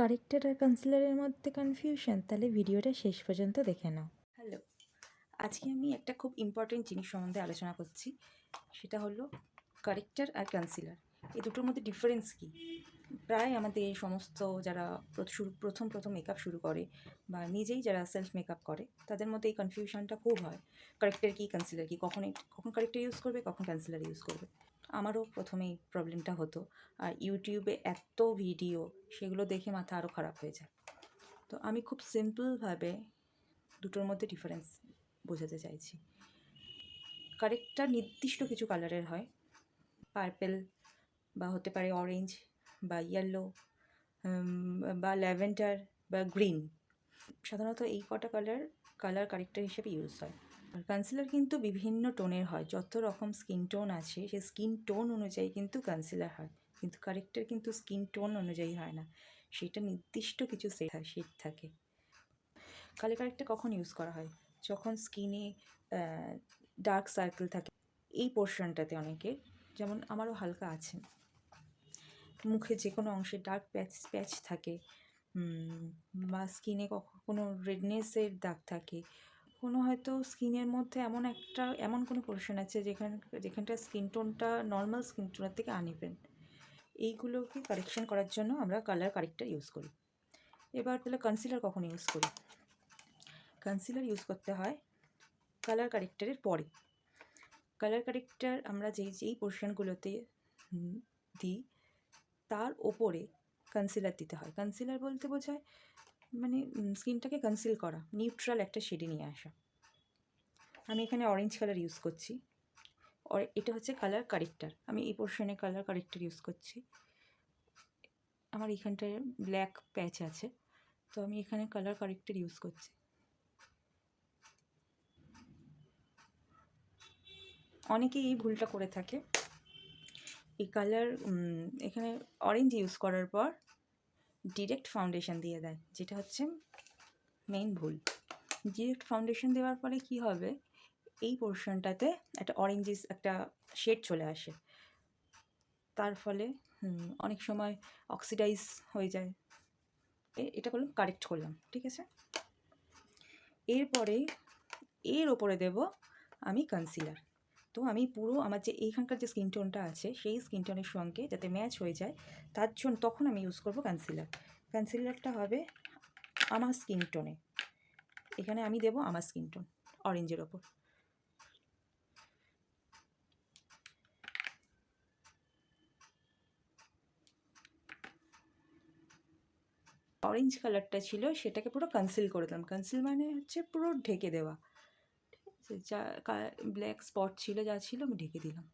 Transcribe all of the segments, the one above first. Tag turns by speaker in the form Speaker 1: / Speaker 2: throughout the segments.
Speaker 1: Corrector আর কনসিলারের মধ্যে confusion তাহলে ভিডিওটা শেষ পর্যন্ত দেখে নাও।
Speaker 2: হ্যালো আজকে আমি একটা খুব ইম্পর্টেন্ট জিনিস সম্বন্ধে আলোচনা করছি, সেটা হলো কারেক্টার আর কনসিলার এই দুটোর মধ্যে ডিফারেন্স কী? প্রায় আমাদের সমস্ত যারা শুরু প্রথম প্রথম মেকআপ শুরু করে বা নিজেই যারা সেলফ মেকআপ করে, তাদের মধ্যে এই কনফিউশনটা খুব হয়। কারেক্টার কী কনসিলার কী? কখন কখন কারেক্টার ইউজ করবে, কখন কনসিলার ইউজ করবে? আমারও প্রথমে এই প্রবলেমটা হতো। আর ইউটিউবে এত ভিডিও সেগুলো দেখে মাথা আরও খারাপ হয়ে যায়। তো আমি খুব সিম্পলভাবে দুটোর মধ্যে ডিফারেন্স বোঝাতে চাইছি। কারেক্টার নির্দিষ্ট কিছু কালারের হয়। পার্পেল বা হতে পারে অরেঞ্জ বা ইয়েলো বা ল্যাভেন্ডার বা গ্রিন সাধারণত এই কটা কালার কালার কারেক্টার হিসেবে ইউজ হয়। আর কনসিলার কিন্তু বিভিন্ন টোনের হয়। যত রকম স্কিন টোন আছে সেই স্কিন টোন অনুযায়ী কিন্তু কনসিলার হয়। কিন্তু কারেক্টার কিন্তু স্কিন টোন অনুযায়ী হয় না। সেটা নির্দিষ্ট কিছু সেট হয় শেড থাকে। কালার কারেক্টার কখন ইউজ করা হয়? যখন স্কিনে ডার্ক সার্কেল থাকে, এই পোর্শনটাতে অনেকের যেমন আমারও হালকা আছে। মুখে যে কোনো অংশে ডার্ক প্যাচ প্যাচ থাকে। বা স্কিনে কোনো রেডনেসের দাগ থাকে। কোনো হয়তো স্কিনের মধ্যে এমন একটা, এমন কোনো পোর্শন আছে যেখান, যেখানটা স্কিন টোনটা নর্মাল স্কিন টোনের থেকে আনইভেন এইগুলোকে কারেকশন করার জন্য আমরা কালার কারেক্টার ইউজ করি। এবার তাহলে কনসিলার কখন ইউজ করি? কনসিলার ইউজ করতে হয় কালার কারেক্টারের পরে। কালার কারেক্টার আমরা যেই যেই পোর্শনগুলোতে দিই, তার ওপরে কনসিলার দিতে হয়। কনসিলার বলতে বোঝায় মানে স্কিনটাকে কনসিল করা নিউট্রাল একটা শেডে নিয়ে আসা। আমি এখানে অরেঞ্জ কালার ইউজ করছি। আর এটা হচ্ছে কালার কারেক্টার আমি এই পোর্শনে কালার কারেক্টার ইউজ করছি। আমার এখানটায় ব্ল্যাক প্যাচ আছে। তো আমি এখানে কালার কারেক্টার ইউজ করছি। অনেকেই এই ভুলটা করে থাকে। এই কালার এখানে অরেঞ্জ ইউজ করার পর ডিরেক্ট ফাউন্ডেশন দিয়ে দেয়, যেটা হচ্ছে মেইন ভুল। ডিরেক্ট ফাউন্ডেশন দেওয়ার ফলে কি হবে? এই পোর্শনটাতে একটা অরেঞ্জিস একটা শেড চলে আসে। তার ফলে অনেক সময় অক্সিডাইজ হয়ে যায়। এটা করলাম কারেক্ট করলাম, ঠিক আছে? এরপরে, এর ওপরে দেব আমি কনসিলার তো আমি পুরো আমার যে এইখানকার যে স্কিন টোনটা আছে, সেই স্কিন টোনের সঙ্গে যাতে ম্যাচ হয়ে যায়, তার জন্য তখন আমি ইউজ করব কনসিলার কনসিলারটা হবে আমার স্কিন টোনে এখানে আমি দেব আমার স্কিন টোন অরেঞ্জের ওপর। অরেঞ্জ কালারটা ছিল, সেটাকে পুরো কনসিল করে দিলাম। কনসিল মানে হচ্ছে পুরো ঢেকে দেওয়া। যা ব্ল্যাক স্পট ছিল, যা ছিল, আমি ঢেকে দিলাম।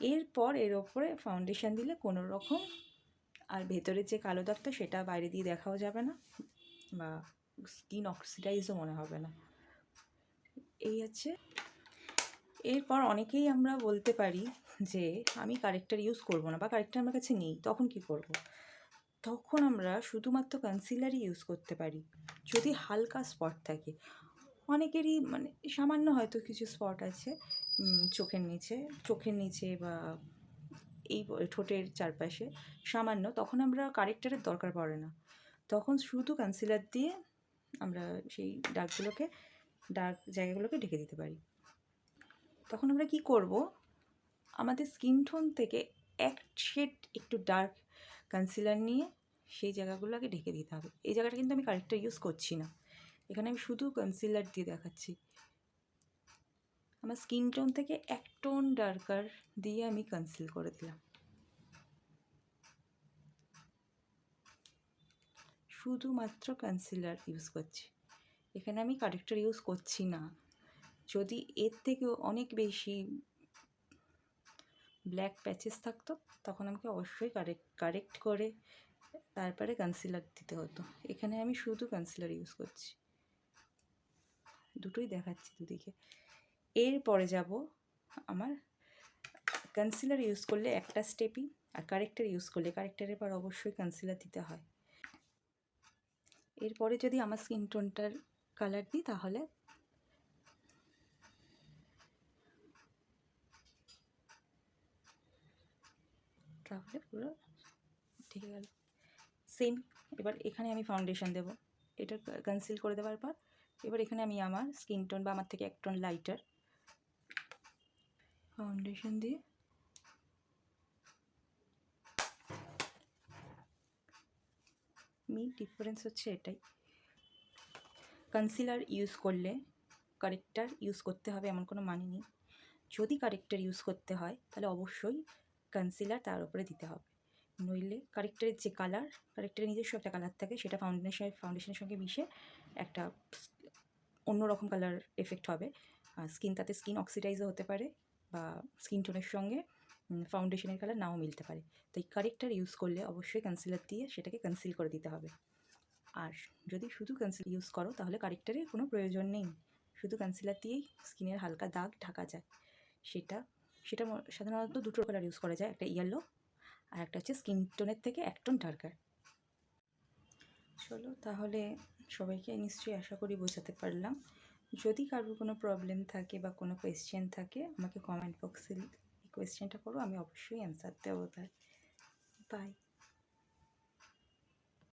Speaker 2: এরপর এর ওপরে ফাউন্ডেশন দিলে কোনো রকম, আর ভেতরের যে কালো দাগটা, সেটা বাইরে দিয়ে দেখাও যাবে না, বা স্কিন অক্সিডাইজও মনে হবে না। এই হচ্ছে। এরপর অনেকেই আমরা বলতে পারি যে, আমি কারেক্টার ইউজ করব না, বা কারেক্টার আমার কাছে নেই, তখন কি করব। তখন আমরা শুধুমাত্র কনসিলারই ইউজ করতে পারি। যদি হালকা স্পট থাকে। অনেকেরই মানে সামান্য হয়তো কিছু স্পট আছে চোখের নিচে চোখের নিচে বা এই ঠোঁটের চারপাশে সামান্য, তখন আমরা কারেক্টারের দরকার পড়ে না। তখন শুধু কনসিলার দিয়ে আমরা সেই ডার্কগুলোকে ডার্ক জায়গাগুলোকে ঢেকে দিতে পারি। তখন আমরা কি করব? আমাদের স্কিন টোন থেকে এক শেড একটু ডার্ক কনসিলার নিয়ে সেই জায়গাগুলোকে ঢেকে দিতে হবে। এই জায়গাটা কিন্তু আমি কারেক্টার ইউজ করছি না। এখানে আমি শুধু কনসিলার দিয়ে দেখাচ্ছি। আমার স্কিন টোন থেকে এক টোন ডার্কার দিয়ে আমি কনসিল করে দিলাম। শুধুমাত্র কনসিলার ইউজ করছি। এখানে আমি কারেক্টার ইউজ করছি না। যদি এর থেকেও অনেক বেশি ব্ল্যাক প্যাচেস থাকতো, তখন আমাকে অবশ্যই কারেক্ট কারেক্ট করে তারপরে কনসিলার দিতে হতো। এখানে আমি শুধু কনসিলার ইউজ করছি। দুটোই দেখাচ্ছি দুদিকে। এরপরে যাব আমার কনসিলার ইউজ করলে একটা স্টেপই আর কারেক্টার ইউজ করলে কারেক্টারের পর অবশ্যই কনসিলার দিতে হয়। এরপরে যদি আমার স্কিন টোনটার কালার দিই তাহলে তাহলে পুরো ঠিক গেল সেম এবার এখানে আমি ফাউন্ডেশন দেব। এটা কনসিল করে দেওয়ার পর, এবার এখানে আমি আমার স্কিন টোন বা আমার থেকে এক টোন লাইটার ফাউন্ডেশন দিয়ে মেন ডিফারেন্স হচ্ছে এটাই। কনসিলার ইউজ করলে কারেক্টার ইউজ করতে হবে এমন কোনো মানে নেই। যদি কারেক্টার ইউজ করতে হয়, তাহলে অবশ্যই কনসিলার তার উপরে দিতে হবে। নইলে কারেক্টারের যে কালার কারেক্টারের নিজস্ব একটা কালার থাকে, সেটা ফাউন্ডেশন ফাউন্ডেশনের সঙ্গে মিশে একটা অন্যরকম কালার এফেক্ট হবে। স্কিন তাতে স্কিন অক্সিডাইজও হতে পারে বা স্কিন টোনের সঙ্গে ফাউন্ডেশনের কালার নাও মিলতে পারে। তাই কারেক্টার ইউজ করলে অবশ্যই কনসিলার দিয়ে সেটাকে কনসিল করে দিতে হবে। আর যদি শুধু কনসিল ইউজ করো, তাহলে কারেক্টারের কোনো প্রয়োজন নেই। শুধু কনসিলার দিয়েই স্কিনের হালকা দাগ ঢাকা যায়। সেটা সেটা সাধারণত দুটো কালার ইউজ করা যায়, একটা ইয়েলো আর একটা হচ্ছে স্কিন টোনের থেকে এক টোন ডার্কার চলো তাহলে সবাইকে নিশ্চয়ই আশা করি বোঝাতে পারলাম। যদি কারোর কোনো প্রবলেম থাকে বা কোনো কোয়েশ্চেন থাকে, আমাকে কমেন্ট বক্সে কোয়েশ্চেনটা করো, আমি অবশ্যই অ্যান্সার দেবো তার। বাই